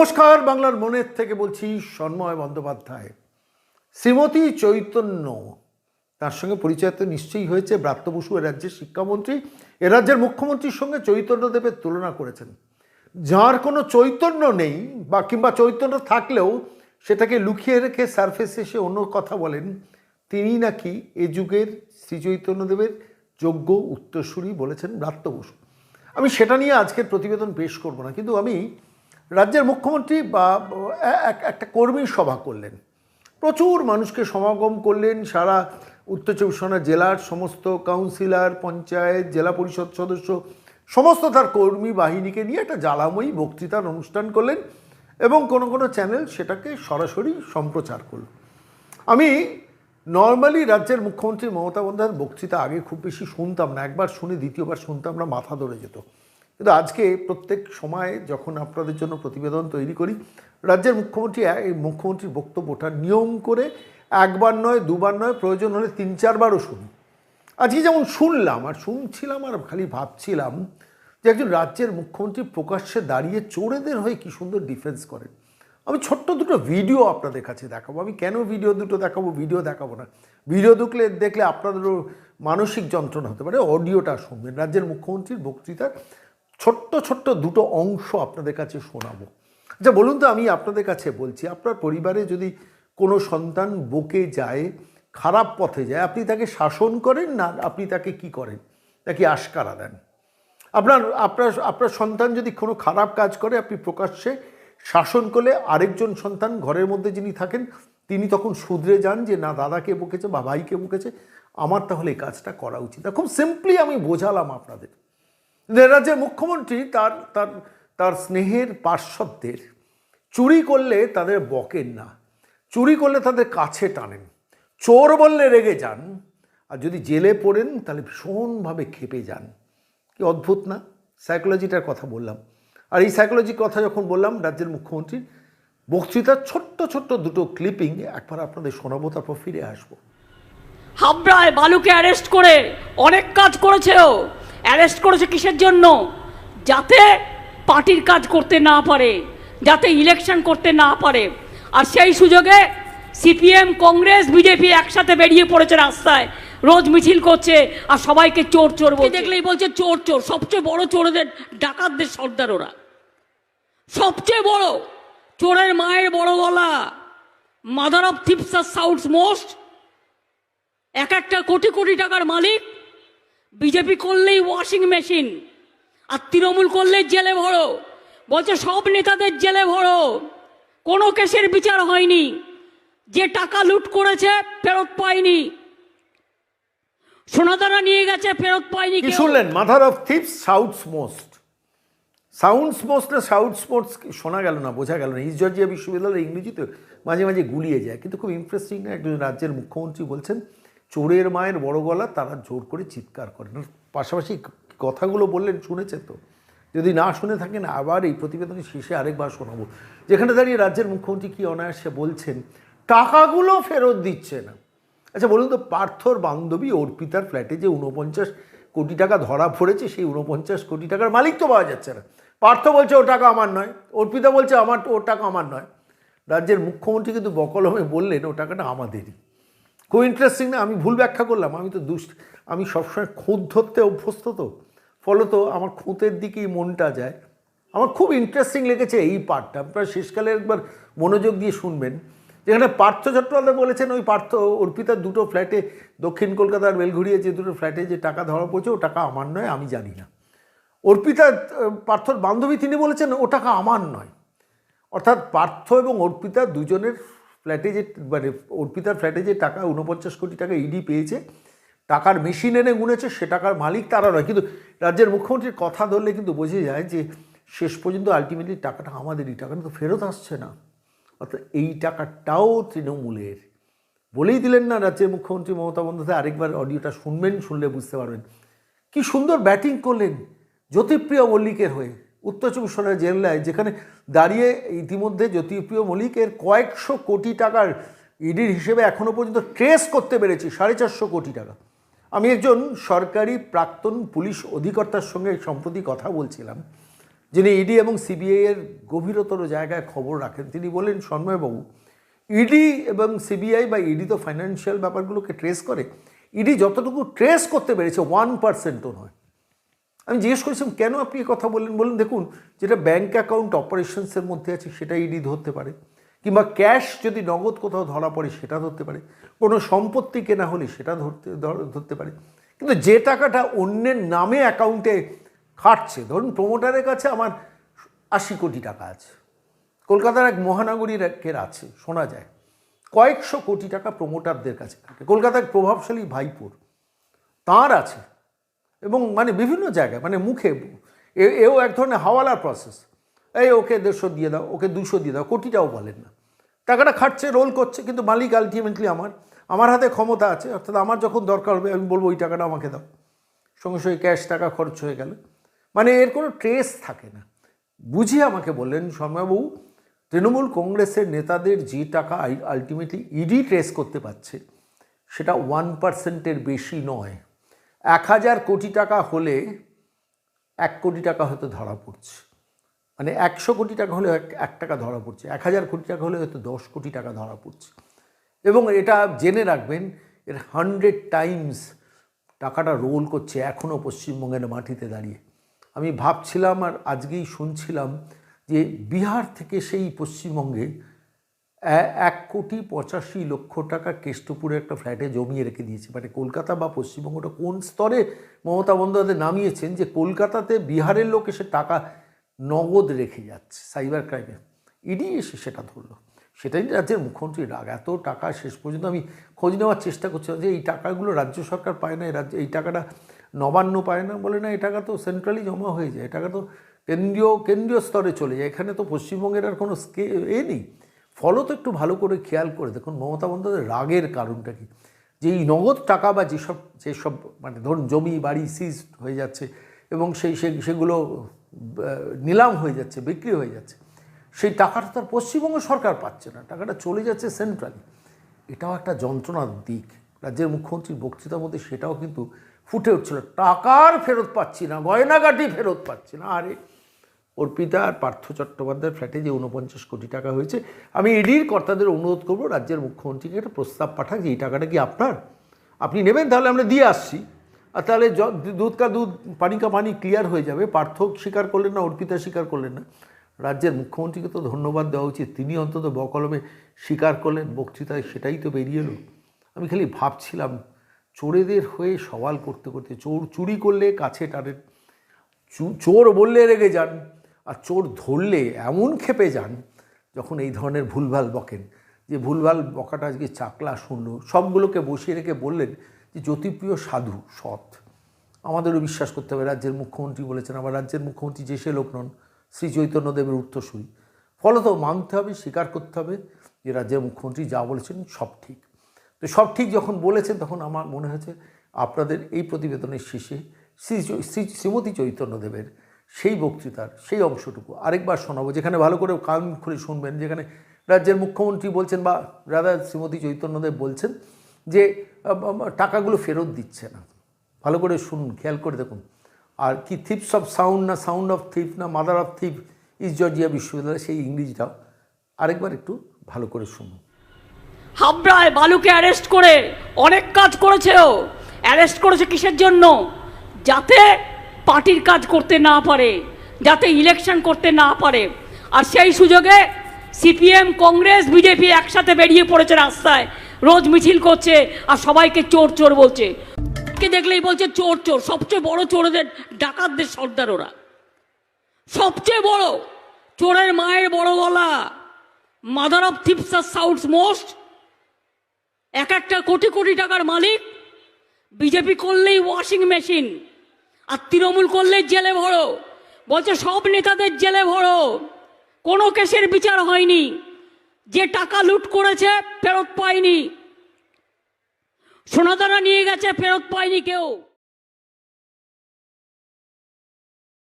নমস্কার, বাংলার মনের থেকে বলছি সন্ময় বন্দ্যোপাধ্যায়। শ্রীমতী চৈতন্য, তার সঙ্গে পরিচয় তো নিশ্চয়ই হয়েছে, ব্রাত্য বসু এ রাজ্যের শিক্ষামন্ত্রী। এ রাজ্যের মুখ্যমন্ত্রীর সঙ্গে চৈতন্যদেবের তুলনা করেছেন। যার কোনো চৈতন্য নেই, বা কিংবা চৈতন্য থাকলেও সেটাকে লুকিয়ে রেখে সারফেসে এসে অন্য কথা বলেন, তিনি নাকি এ যুগের শ্রী শ্রীচৈতন্যদেবের যোগ্য উত্তরসূরি বলেছেন ব্রাত্য বসু। আমি সেটা নিয়ে আজকের প্রতিবেদন পেশ করব না, কিন্তু আমি রাজ্যের মুখ্যমন্ত্রী বা এক- একটা কর্মী সভা করলেন। প্রচুর মানুষকে সমাগম করলেন সারা উত্তর চব্বিশ পরগনা জেলার সমস্ত কাউন্সিলর, পঞ্চায়েত, জেলা পরিষদ সদস্য, সমস্ত তার কর্মী বাহিনীকে নিয়ে একটা জ্বালাময়ী বক্তৃতার অনুষ্ঠান করলেন এবং কোনো কোনো চ্যানেল সেটাকে সরাসরি সম্প্রচার করল। আমি নর্মালি রাজ্যের মুখ্যমন্ত্রী মমতা বন্দ্যোপাধ্যায়ের বক্তৃতা আগে খুব বেশি শুনতাম না, একবার শুনে দ্বিতীয়বার শুনতাম না মাথা ধরে যেত। কিন্তু আজকে প্রত্যেক সময়ে যখন আপনাদের জন্য প্রতিবেদন তৈরি করি, রাজ্যের মুখ্যমন্ত্রী এই মুখ্যমন্ত্রীর বক্তব্যটা নিয়ম করে একবার নয়, দুবার নয়, প্রয়োজন হলে তিন, চারবারও শুনি। আজকে যেমন শুনলাম, আর শুনছিলাম আর খালি ভাবছিলাম যে একজন রাজ্যের মুখ্যমন্ত্রী প্রকাশ্যে দাঁড়িয়ে চোরেদের হয়ে কি সুন্দর ডিফেন্স করেন। আমি ছোট্ট দুটো ভিডিও আপনাদের কাছে দেখাবো। আমি কেন ভিডিও দুটো দেখাবো, ভিডিও দেখাবো না? ভিডিও দেখলে দেখলে আপনাদেরও মানসিক যন্ত্রণা হতে পারে, অডিওটা শুনবেন। রাজ্যের মুখ্যমন্ত্রীর বক্তৃতার ছোট্ট ছোট্ট দুটো অংশ আপনাদের কাছে শোনাবো। আচ্ছা বলুন তো, আমি আপনাদের কাছে বলছি, আপনার পরিবারে যদি কোনো সন্তান বকে যায়, খারাপ পথে যায়, আপনি তাকে শাসন করেন না, আপনি তাকে কি করেন? তাকে আশকারা দেন। আপনার আপনার আপনার সন্তান যদি কোনো খারাপ কাজ করে, আপনি প্রকাশ্যে শাসন করলে আরেকজন সন্তান ঘরের মধ্যে যিনি থাকেন, তিনি তখন শুধরে যান যে, না, দাদাকে বকেছে, বা ভাইকে বকেছে, আমার তাহলে এই কাজটা করা উচিত খুব সিম্পলি আমি বোঝালাম আপনাদের। রাজ্যের মুখ্যমন্ত্রী তার তার তার স্নেহের পার্শ্বদের চুরি করলে তাদের বকেন না, চুরি করলে তাদের কাছে টানেন, চোর বললে রেগে যান, আর যদি জেলে পড়েন তাহলে ভীষণভাবে খেপে যান। কি অদ্ভুত না? সাইকোলজিটার কথা বললাম। আর এই সাইকোলজির কথা যখন বললাম রাজ্যের মুখ্যমন্ত্রীর বক্তৃতার ছোট্ট ছোট্ট দুটো ক্লিপিং একবার আপনাদের শোনাবো, তারপর ফিরে আসব। হাবড়ায় বালুকে অ্যারেস্ট করে অনেক কাজ করেছে ও। অ্যারেস্ট করেছে কিসের জন্য? যাতে পার্টির কাজ করতে না পারে, যাতে ইলেকশন করতে না পারে। আর সেই সুযোগে সিপিএম, কংগ্রেস, বিজেপি একসাথে বেরিয়ে পড়েছে রাস্তায়। রোজ মিছিল করছে আর সবাইকে চোর চোর বলছে। দেখলেই বলছে চোর চোর? সবচেয়ে বড় চোরদের ডাকাতদের সর্দার ওরা। সবচেয়ে বড় চোরের মায়ের বড় গলা। মাদার অফ থিপস আর সাউথ মোস্ট এক একটা কোটি কোটি টাকার মালিক। বিজেপি করলেই ওয়াশিং মেশিন আর তৃণমূল করলেই জেলে ভরো। বলছে সব নেতাদের জেলে ভরো। কোনো কেসের বিচার হয়নি। যে টাকা লুট করেছে ফেরত পায়নি। সোনাদানা নিয়ে গেছে ফেরত পায়নি কি শুনলেন? Mother of thieves souths most sounds most না সাউথ স্পোর্টস শোনা গেল না বোঝা গেল না। ইস্ট জর্জিয়া বিশ্ববিদ্যালয়ের ইংরেজিতে মাঝে মাঝে গুলিয়ে যায়। কিন্তু খুব ইন্টারেস্টিং না একজন রাজ্যের মুখ্যমন্ত্রী বলছেন চোরের মায়ের বড় গলা তারা জোর করে চিৎকার করেন পাশাপাশি কথাগুলো বললেন, শুনেছে তো? যদি না শুনে থাকেন, আবার এই প্রতিবেদনের শেষে আরেকবার শোনাবো। যেখানে দাঁড়িয়ে রাজ্যের মুখ্যমন্ত্রী কি অনায়াসে বলছেন, টাকাগুলো ফেরত দিচ্ছে না। আচ্ছা বলুন তো, পার্থর বান্ধবী অর্পিতার ফ্ল্যাটে যে উনপঞ্চাশ কোটি টাকা ধরা পড়েছে, সেই উনপঞ্চাশ কোটি টাকার মালিক তো পাওয়া যাচ্ছে না। পার্থ বলছে ও টাকা আমার নয়। অর্পিতা বলছে, আমার ও টাকা আমার নয়। রাজ্যের মুখ্যমন্ত্রী কিন্তু বকলমে বললেন ও টাকাটা আমাদেরই। খুব ইন্টারেস্টিং না, আমি ভুল ব্যাখ্যা করলাম, আমি তো দুষ্ট, আমি সবসময় খুঁত ধরতে অভ্যস্ত তো, ফলত আমার খুঁতের দিকেই মনটা যায়। আমার খুব ইন্টারেস্টিং লেগেছে এই পার্টটা আপনারা শেষকালে একবার মনোযোগ দিয়ে শুনবেন। যেখানে পার্থ চট্টোপাধ্যায় বলেছেন, ওই পার্থ অর্পিতার দুটো ফ্ল্যাটে দক্ষিণ কলকাতার বেলঘুরিয়ে যে দুটো ফ্ল্যাটে যে টাকা ধরা পড়ছে, ও টাকা আমার নয়, আমি জানি না। অর্পিতা, পার্থর বান্ধবী তিনি বলেছেন, ও টাকা আমার নয়। অর্থাৎ পার্থ এবং অর্পিতা দুজনের ফ্ল্যাটে যে মানে অর্পিতার ফ্ল্যাটে যে টাকা উনপঞ্চাশ কোটি টাকা ইডি পেয়েছে, টাকার মেশিন এনে গুনেছে, সে টাকার মালিক তারা নয়। কিন্তু রাজ্যের মুখ্যমন্ত্রীর কথা ধরলে কিন্তু বোঝা যায় যে, শেষ পর্যন্ত আলটিমেটলি টাকাটা আমাদেরই টাকা, কিন্তু ফেরত আসছে না। অর্থাৎ এই টাকাটাও তৃণমূলের। বলেই দিলেন না রাজ্যের মুখ্যমন্ত্রী মমতা বন্দ্যোপাধ্যায়, আরেকবার অডিওটা শুনবেন, শুনলে বুঝতে পারবেন। কি সুন্দর ব্যাটিং করলেন, জ্যোতিপ্রিয় মল্লিকের হয়ে। উত্তর চব্বিশ পরগনা জেলায়, যেখানে দাঁড়িয়ে ইতিমধ্যে জ্যোতিপ্রিয় মল্লিকের কয়েকশো কোটি টাকার ইডির হিসেবে এখনও পর্যন্ত ট্রেস করতে পেরেছি, সাড়ে চারশো কোটি টাকা। আমি একজন সরকারি প্রাক্তন পুলিশ অধিকর্তার সঙ্গে সম্প্রতি কথা বলছিলাম, যিনি ইডি এবং সিবিআই এর গভীরতর জায়গায় খবর রাখেন। তিনি বলেন সন্ময়বাবু, ইডি এবং সিবিআই বা ইডি তো ফাইন্যান্সিয়াল ব্যাপারগুলোকে ট্রেস করে। ইডি যতটুকু ট্রেস করতে পেরেছে ওয়ান পার্সেন্টও নয়। আমি জিজ্ঞেস করেছিলাম, কেন আপনি কথা বললেন? বললেন, দেখুন, যেটা ব্যাংক অ্যাকাউন্ট অপারেশনসের মধ্যে আছে, সেটা ইডি ধরতে পারে। কিংবা ক্যাশ যদি নগদ কোথাও ধরা পড়ে, সেটা ধরতে পারে। কোনো সম্পত্তি কেনা হলে সেটা ধরতে, ধর- ধরতে পারে। কিন্তু যে টাকাটা অন্যের নামে অ্যাকাউন্টে খাটছে, ধরুন প্রমোটারের কাছে আমার আশি কোটি টাকা আছে। কলকাতার এক মহানগরীর একের আছে, শোনা যায়। কয়েকশো কোটি টাকা প্রমোটারদের কাছে থাকে কলকাতার প্রভাবশালী ভাইপুর। তার আছে এবং মানে বিভিন্ন জায়গায় মানে মুখে এও এক ধরনের হাওয়ালার প্রসেস এই ওকে দেড়শো দিয়ে দাও, ওকে দুশো দিয়ে দাও, কোটিটাও বলেন না। টাকাটা খাটছে রোল করছে, কিন্তু মালিক আলটিমেটলি আমার আমার হাতে ক্ষমতা আছে, অর্থাৎ আমার যখন দরকার হবে, আমি বলব, ওই টাকাটা আমাকে দাও। সঙ্গে সঙ্গে ক্যাশ টাকা খরচ হয়ে গেল। মানে এর কোনো ট্রেস থাকে না। বুঝিয়ে আমাকে বললেন শর্মাবাবু তৃণমূল কংগ্রেসের নেতাদের যে টাকা আলটিমেটলি ইডি ট্রেস করতে পারছে, সেটা ওয়ান পার্সেন্টের বেশি নয়। এক হাজার কোটি টাকা হলে এক কোটি টাকা হয়তো ধরা পড়ছে। মানে একশো কোটি টাকা হলে এক টাকা ধরা পড়ছে। এক হাজার কোটি টাকা হলে হয়তো দশ কোটি টাকা ধরা পড়ছে। এবং এটা জেনে রাখবেন, এর হান্ড্রেড টাইমস টাকাটা রোল করছে এখনও পশ্চিমবঙ্গের মাটিতে দাঁড়িয়ে। আমি ভাবছিলাম আর আজকেই শুনছিলাম যে বিহার থেকে সেই পশ্চিমবঙ্গে এক কোটি পঁচাশি লক্ষ টাকা কেষ্টপুরে একটা ফ্ল্যাটে জমিয়ে রেখে দিয়েছে। মানে কলকাতা বা পশ্চিমবঙ্গটা কোন স্তরে মমতা বন্দ্যোপাধ্যায় নামিয়েছেন যে কলকাতাতে বিহারের লোক এসে টাকা নগদ রেখে যাচ্ছে সাইবার ক্রাইমে? ইডি এসে সেটা ধরলো। সেটাই রাজ্যের মুখ্যমন্ত্রী রাগ। এত টাকা শেষ পর্যন্ত আমি খোঁজ নেওয়ার চেষ্টা করছিলাম যে এই টাকাগুলো রাজ্য সরকার পায় না, এই রাজ্য এই টাকাটা নবান্ন পায় না বলে না, এই টাকা তো সেন্ট্রালি জমা হয়ে যায়। এই টাকা তো কেন্দ্রীয় কেন্দ্রীয় স্তরে চলে যায়। এখানে তো পশ্চিমবঙ্গের আর কোনো স্কে এ নেই। ফলও তো একটু ভালো করে খেয়াল করে। দেখুন, মমতা বন্দ্যোপাধ্যায় রাগের কারণটা কি? যে এই নগদ টাকা বা যেসব যেসব মানে ধরুন জমি, বাড়ি সিজ হয়ে যাচ্ছে এবং সেই সেগুলো নিলাম হয়ে যাচ্ছে, বিক্রি হয়ে যাচ্ছে, সেই টাকাটা তার পশ্চিমবঙ্গ সরকার পাচ্ছে না। টাকাটা চলে যাচ্ছে সেন্ট্রালি এটাও একটা যন্ত্রণার দিক। রাজ্যের মুখ্যমন্ত্রীর বক্তৃতার মধ্যে সেটাও কিন্তু ফুটে উঠছিল। টাকার ফেরত পাচ্ছি না, গয়নাগাটি ফেরত পাচ্ছি না। আরে অর্পিতা আর পার্থ চট্টোপাধ্যায়ের ফ্ল্যাটে যে উনপঞ্চাশ কোটি টাকা হয়েছে, আমি ইডির কর্তাদের অনুরোধ করব রাজ্যের মুখ্যমন্ত্রীকে একটা প্রস্তাব পাঠাক যে এই টাকাটা কি আপনার? আপনি নেবেন, তাহলে আমরা দিয়ে আসছি। আর তাহলে দুধ কা দুধ, পানি কা পানি ক্লিয়ার হয়ে যাবে। পার্থ স্বীকার করলেন না অর্পিতা স্বীকার করলেন না। রাজ্যের মুখ্যমন্ত্রীকে তো ধন্যবাদ দেওয়া উচিত। তিনি অন্তত বকলমে স্বীকার করলেন, বক্তৃতায় সেটাই তো বেরিয়ে এলো। আমি খালি ভাবছিলাম, চোরেদের হয়ে সওয়াল করতে করতে, চোর চুরি করলে কাছে টানেন চোর বললে রেগে যান। আর চোর ধরলে এমন খেপে যান যখন এই ধরনের ভুলভাল বকেন। যে ভুলভাল বকাটা আজকে চাকলা শুনলো, সবগুলোকে বসিয়ে রেখে বললেন যে, জ্যোতিপ্রিয় সাধু, সৎ। আমাদেরও বিশ্বাস করতে হবে, রাজ্যের মুখ্যমন্ত্রী বলেছেন আবার রাজ্যের মুখ্যমন্ত্রী যে সে লোক নন, শ্রী চৈতন্যদেবের উত্তরসূরি। ফলত মানতে হবে, স্বীকার করতে হবে যে, রাজ্যের মুখ্যমন্ত্রী যা বলেছেন সব ঠিক। তো সব ঠিক যখন বলেছেন, তখন আমার মনে হয়েছে, আপনাদের এই প্রতিবেদনের শেষে শ্রী শ্রী শ্রীমতী চৈতন্যদেবের সেই বক্তৃতার, সেই অংশটুকু আরেকবার শোনাবো, যেখানে ভালো করে কান খুলে শুনবেন, যেখানে রাজ্যের মুখ্যমন্ত্রী বলছেন বা রাধা শ্রীমতী চৈতন্যদেব বলছেন যে টাকাগুলো ফেরত দিচ্ছে না। ভালো করে শুনুন, খেয়াল করে দেখুন। আর কি থিপস অফ সাউন্ড না সাউন্ড অফ থিপ না mother of thief is Georgia বিশ্ববিদ্যালয় সেই ইংরেজিটাও আরেকবার একটু ভালো করে শুনুন। হাবড়ায় বালুকে অ্যারেস্ট করে অনেক কাজ করেছে ও অ্যারেস্ট করেছে কিসের জন্য? যাতে পার্টির কাজ করতে না পারে, যাতে ইলেকশন করতে না পারে। আর সেই সুযোগে সিপিএম কংগ্রেস বিজেপি একসাথে বেরিয়ে পড়েছে রাস্তায়। রোজ মিছিল করছে আর সবাইকে চোর চোর বলছে। কে দেখলেই বলছে চোর চোর, সবচেয়ে বড় চোরদের ডাকাতদের সর্দার ওরা। সবচেয়ে বড় চোরের মায়ের বড় গলা। মাদার অফ থিপস আর সাউথ মোস্ট এক একটা কোটি কোটি টাকার মালিক। বিজেপি করলেই ওয়াশিং মেশিন আর তৃণমূল করলে জেলে ভরো। বলছে, সব নেতাদের জেলে ভরো। কোনো কেসের বিচার হয়নি। যে টাকা লুট করেছে, ফেরত পায়নি। সোনাদানা নিয়ে গেছে, ফেরত পায়নি কেউ।